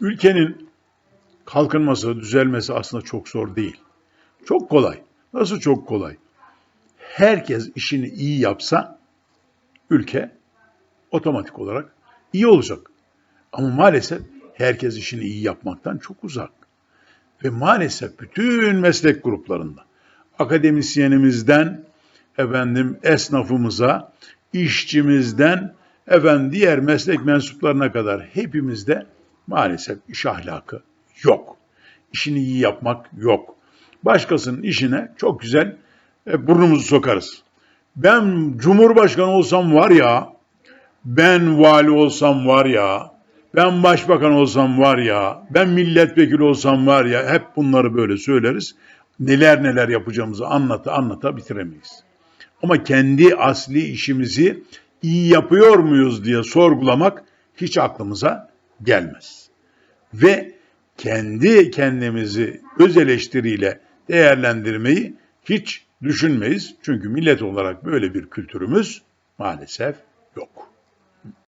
Ülkenin kalkınması, düzelmesi aslında çok zor değil. Çok kolay. Nasıl çok kolay? Herkes işini iyi yapsa ülke otomatik olarak iyi olacak. Ama maalesef herkes işini iyi yapmaktan çok uzak. Ve maalesef bütün meslek gruplarında akademisyenimizden efendim esnafımıza, işçimizden efendim diğer meslek mensuplarına kadar hepimizde maalesef iş ahlakı yok. İşini iyi yapmak yok. Başkasının işine çok güzel e, burnumuzu sokarız. Ben cumhurbaşkanı olsam var ya, ben vali olsam var ya, ben başbakan olsam var ya, ben milletvekili olsam var ya, hep bunları böyle söyleriz. Neler neler yapacağımızı anlata anlata bitiremeyiz. Ama kendi asli işimizi iyi yapıyor muyuz diye sorgulamak hiç aklımıza gelmez. Ve kendi kendimizi öz eleştiriyle değerlendirmeyi hiç düşünmeyiz. Çünkü millet olarak böyle bir kültürümüz maalesef yok.